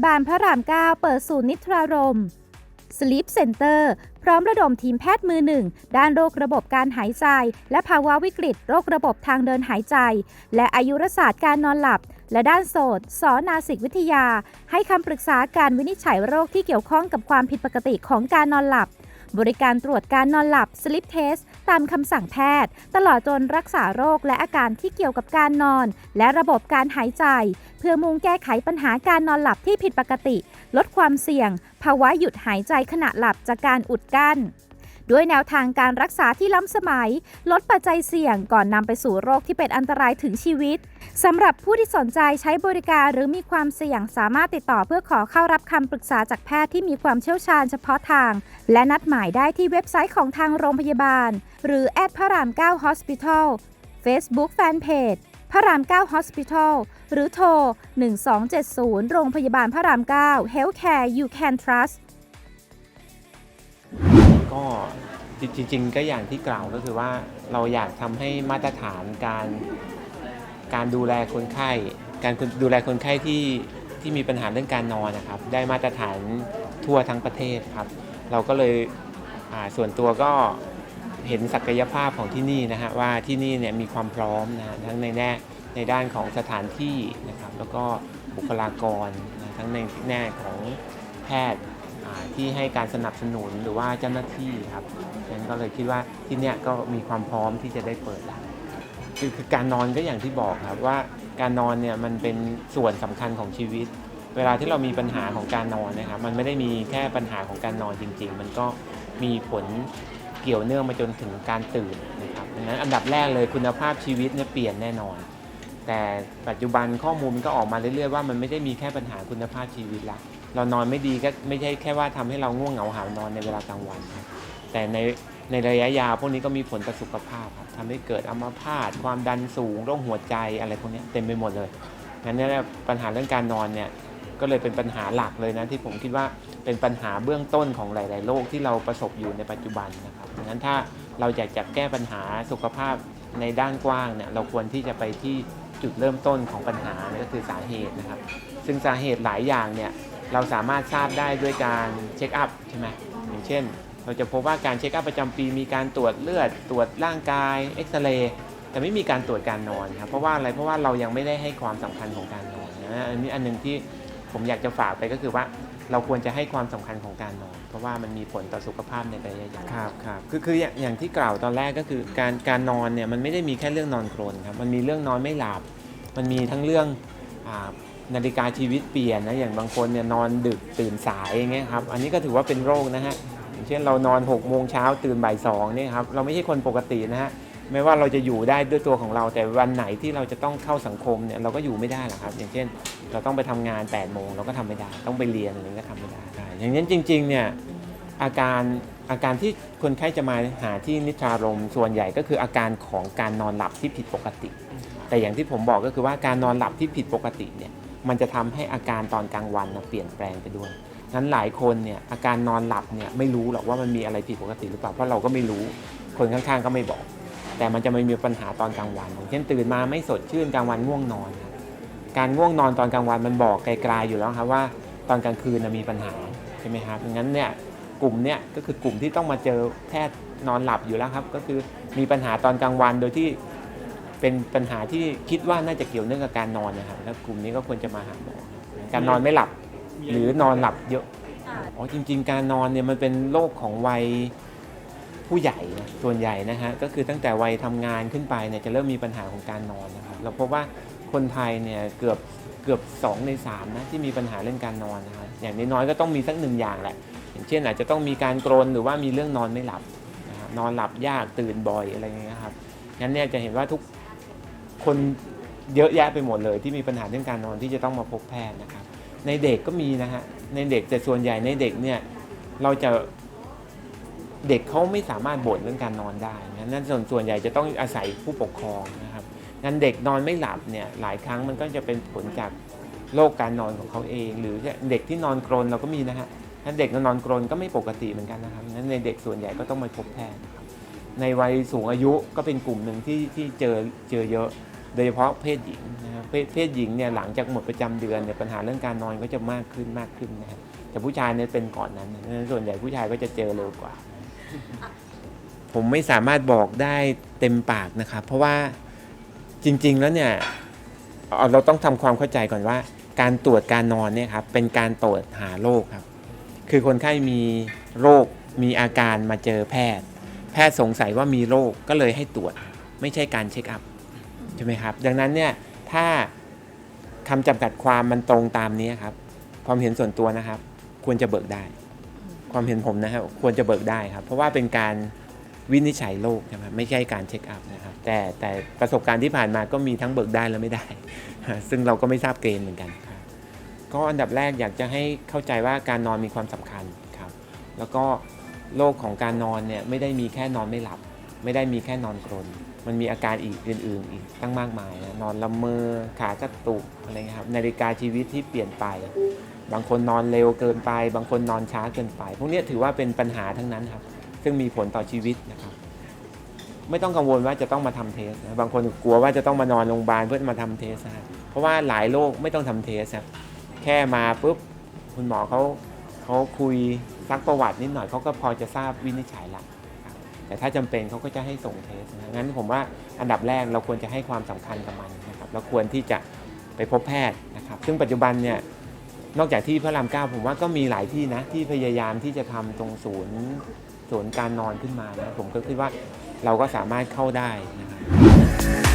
าบาลพระราม 9 เปิดศูนย์นิทรารม Sleep Center พร้อมระดมทีมแพทย์มือหนึ่ง ด้านโรคระบบการหายใจ และภาวะวิกฤต โรคระบบทางเดินหายใจ และอายุรศาสตร์การนอนหลับ และด้านโสตสอนาสิกวิทยา ให้คำปรึกษาการวินิจฉัยโรคที่เกี่ยวข้องกับความผิดปกติของการนอนหลับ บริการตรวจการนอนหลับสลิปเทสตามคำสั่งแพทย์ ตลอดจนรักษาโรคและอาการที่เกี่ยวกับการนอน และระบบการหายใจ เพื่อมุ่งแก้ไขปัญหาการนอนหลับที่ผิดปกติ ลดความเสี่ยง ภาวะหยุดหายใจขณะหลับจากการอุดกั้น ด้วยแนวทางการรักษาที่ล้ำสมัย ลดปัจจัยเสี่ยงก่อนนำไปสู่โรคที่เป็นอันตรายถึงชีวิตสำหรับผู้ที่สนใจใช้บริการหรือมีความเสี่ยงสามารถติดต่อเพื่อขอเข้ารับคำปรึกษาจากแพทย์ที่มีความเชี่ยวชาญเฉพาะทาง และนัดหมายได้ที่เว็บไซต์ของทางโรงพยาบาล หรือแอดพระราม 9 Hospital Facebook Fanpage พระราม 9 Hospital หรือโทร 1270 โรงพยาบาลพระราม 9 Healthcare You Can Trust ก็จริง ๆ ก็อย่างที่กล่าวก็คือว่าเราอยากทำให้มาตรฐานการการดูแลคนไข้ การดูแลคนไข้ที่ที่มีปัญหาเรื่องการนอนนะครับ ได้มาตรฐานทั่วทั้งประเทศครับ เราก็เลยส่วนตัวก็เห็นศักยภาพของที่นี่นะฮะว่าที่นี่เนี่ยมีความพร้อมนะทั้งในแน่ในด้านของสถานที่นะครับ แล้วก็บุคลากรนะทั้งในแง่ของแพทย์ ที่ให้การสนับสนุนหรือว่าเจ้าหน้าที่ครับฉะนั้นก็เลยคิดว่าที่เนี่ยก็มีความพร้อมที่จะได้เปิดแล้วคือคือการนอนก็อย่างที่บอกครับว่าการนอนเนี่ยมันเป็นส่วนสำคัญของชีวิต เวลาที่เรามีปัญหาของการนอนนะครับมันไม่ได้มีแค่ปัญหาของการนอนจริง ๆ มันก็มีผลเกี่ยวเนื่องมาจนถึงการตื่นนะครับดังนั้นอันดับแรกเลยคุณภาพชีวิตเนี่ยเปลี่ยนแน่นอน แต่ปัจจุบันข้อมูลมันก็ออกมาเรื่อยๆว่ามันไม่ได้มีแค่ปัญหาคุณภาพชีวิตละ เรานอนไม่ดีก็ไม่ใช่แค่ว่าทำให้เราง่วงเหงาหานอนในเวลากลางวันครับแต่ในในระยะยาวพวกนี้ก็มีผลต่อสุขภาพครับทำให้เกิดอัมพาตความดันสูงโรคหัวใจอะไรพวกนี้เต็มไปหมดเลยงั้นนี่ยปัญหาเรื่องการนอนเนี่ยก็เลยเป็นปัญหาหลักเลยนะที่ผมคิดว่าเป็นปัญหาเบื้องต้นของหลาย ๆ โรคที่เราประสบอยู่ในปัจจุบันนะครับงั้นถ้าเราอยากจะแก้ปัญหาสุขภาพในด้านกว้างเนี่ยเราควรที่จะไปที่จุดเริ่มต้นของปัญหานี่ยก็คือสาเหตุนะครับ ซึ่งสาเหตุหลายอย่างเนี่ย เราสามารถทราบได้ด้วยการเช็คอัพใช่ไหมอย่างเช่น เราจะพบว่าการเช็คอัพประจำปีมีการตรวจเลือดตรวจร่างกายเอ็กซเรย์แต่ไม่มีการตรวจการนอนครับเพราะว่าอะไรเพราะว่าเรายังไม่ได้ให้ความสำคัญของการนอนนะอันนี้อันหนึงที่ผมอยากจะฝากไปก็คือว่าเราควรจะให้ความสำคัญของการนอน เพราะว่ามันมีผลต่อสุขภาพในระยะยาวครับครับคือคืออย่างอย่างที่กล่าวตอนแรกก็คือการการนอนเนี่ยมันไม่ได้มีแค่เรื่องนอนกรนครับมันมีเรื่องนอนไม่หลับมันมีทั้งเรื่องอา นาฬิกาชีวิตเปลี่ยนนะอย่างบางคนเนี่ยนอนดึกตื่นสายอย่างเงี้ยครับอันนี้ก็ถือว่าเป็นโรคนะฮะอย่างเช่นเรานอน6กโมงเช้าตื่นบ่ายสองเนี่ยครับเราไม่ใช่คนปกตินะฮะไม่ว่าเราจะอยู่ได้ด้วยตัวของเราแต่วันไหนที่เราจะต้องเข้าสังคมเนี่ยเราก็อยู่ไม่ได้หรอกครับ อย่างเช่น เราต้องไปทำงาน8ปดโมงเราก็ทำไม่ได้ ต้องไปเรียนอะไรก็ทำไม่ได้อย่างนั้นจริงๆเนี่ยอาการอาการที่คนไข้จะมาหาที่นิทรารมส่วนใหญ่ก็คืออาการของการนอนหลับที่ผิดปกติ แต่อย่างที่ผมบอกก็คือว่าการนอนหลับที่ผิดปกติเนี่ย มันจะทำให้อาการตอนกลางวันนะเปลี่ยนแปลงไปด้วยงั้นหลายคนเนี่ยอาการนอนหลับเนี่ยไม่รู้หรอกว่ามันมีอะไรผิดปกติหรือเปล่าเพราะเราก็ไม่รู้คนข้างๆก็ไม่บอก แต่มันจะไม่มีปัญหาตอนกลางวันอย่างเช่นตื่นมาไม่สดชื่นกลางวันง่วงนอนการง่วงนอนตอนกลางวันมันบอกไกลๆอยู่แล้วครับว่าตอนกลางคืนมีปัญหาใช่ไหมครับงั้นเนี่ยกลุ่มเนี่ยก็คือกลุ่มที่ต้องมาเจอแพทย์นอนหลับอยู่แล้วครับ ก็คือมีปัญหาตอนกลางวันโดยที่ เป็นปัญหาที่คิดว่าน่าจะเกี่ยวเนื่องกับการนอนนะครับแล้วกลุ่มนี้ก็ควรจะมาหาหมอการนอนไม่หลับ หรือนอนหลับเยอะอ๋อจริง ๆ การนอนเนี่ยมันเป็นโรคของวัยผู้ใหญ่นะส่วนใหญ่นะฮะก็คือตั้งแต่วัยทำงานขึ้นไปเนี่ยจะเริ่มมีปัญหาของการนอนนะครับเราพบว่าคนไทยเนี่ยเกือบเกือบ 2 ใน3นะที่มีปัญหาเรื่องการนอนนะครับอย่างน้อยๆก็ต้องมีสักหนึ่งอย่างแหละอย่างเช่นอาจจะต้องมีการกรนหรือว่ามีเรื่องนอนไม่หลับนะครับนอนหลับยากตื่นบ่อยอะไรอย่างเงี้ยครับงั้นเนี่ยจะเห็นว่าทุก คนเยอะแยะไปหมดเลย ที่มีปัญหาเรื่องการนอนที่จะต้องมาพบแพทย์นะครับ ในเด็กก็มีนะฮะในเด็กแต่ส่วนใหญ่ในเด็กเนี่ยเราจะเด็กเขาไม่สามารถบ่นเรื่องการนอนได้งั้นนั่นส่วนส่วนใหญ่จะต้องอาศัยผู้ปกครองนะครับงั้นเด็กนอนไม่หลับเนี่ยหลายครั้งมันก็จะเป็นผลจากโรคการนอนของเขาเอง หรือเด็กที่นอนกรนเราก็มีนะฮะถ้าเด็กนอนกรนก็ไม่ปกติเหมือนกันนะครับงั้นในเด็กส่วนใหญ่ก็ต้องมาพบแพทย์ในวัยสูงอายุก็เป็นกลุ่มหนึ่งที่ที่เจอเจอเยอะ โดยเฉพาะเพศหญิงนะครับเพศเพศหญิงเนี่ยหลังจากหมดประจำเดือนเนี่ยปัญหาเรื่องการนอนก็จะมากขึ้นมากขึ้นนะครับแต่ผู้ชายเนี่ยเป็นก่อนนั้นนะส่วนใหญ่ผู้ชายก็จะเจอเร็วกว่า ผมไม่สามารถบอกได้เต็มปากนะครับ เพราะว่าจริง ๆ แล้วเนี่ยเอาเราต้องทำความเข้าใจก่อนว่า การตรวจการนอนเนี่ยครับเป็นการตรวจหาโรคครับ คือคนไข้มีโรคมีอาการมาเจอแพทย์ แพทย์สงสัยว่ามีโรคก็เลยให้ตรวจไม่ใช่การเช็คอัพ ใช่ไหมครับ ดังนั้นเนี่ยถ้าคำจำกัดความมันตรงตามนี้ครับ ความเห็นส่วนตัวนะครับ ควรจะเบิกได้ ความเห็นผมนะครับควรจะเบิกได้ครับ เพราะว่าเป็นการวินิจฉัยโรคใช่ไหมไม่ใช่การเช็คอัพนะครับ แต่แต่ประสบการณ์ที่ผ่านมาก็มีทั้งเบิกได้และไม่ได้ ซึ่งเราก็ไม่ทราบเกณฑ์เหมือนกันครับก็อันดับแรกอยากจะให้เข้าใจว่าการนอนมีความสำคัญครับ แล้วก็โรคของการนอนเนี่ยไม่ได้มีแค่นอนไม่หลับ ไม่ได้มีแค่นอนกรนมันมีอาการอีกอื่นๆ อีกตั้งมากมายนะนอนละเมอขากระตุกอะไรครับนาฬิกาชีวิตที่เปลี่ยนไป บางคนนอนเร็วเกินไป บางคนนอนช้าเกินไป พวกนี้ถือว่าเป็นปัญหาทั้งนั้นครับ ซึ่งมีผลต่อชีวิตนะครับ ไม่ต้องกังวลว่าจะต้องมาทำเทสนะบางคนกลัวว่าจะต้องมานอนโรงพยาบาลเพื่อมาทำเทสนะเพราะว่าหลายโรคไม่ต้องทำเทสครับแค่มาปุ๊บคุณหมอเขาเขาคุยซักประวัตินิดหน่อยเขาก็พอจะทราบวินิจฉัยละ แต่ถ้าจำเป็นเขาก็จะให้ส่งเทสนะงั้นผมว่าอันดับแรกเราควรจะให้ความสำคัญกับมันนะครับเราควรที่จะไปพบแพทย์นะครับ ซึ่งปัจจุบันเนี่ยนอกจากที่พระรามเก้าผมว่าก็มีหลายที่นะที่พยายามที่จะทำตรงศูนย์ศูนย์การนอนขึ้นมานะผมก็คิดว่าเราก็สามารถเข้าได้นะครับ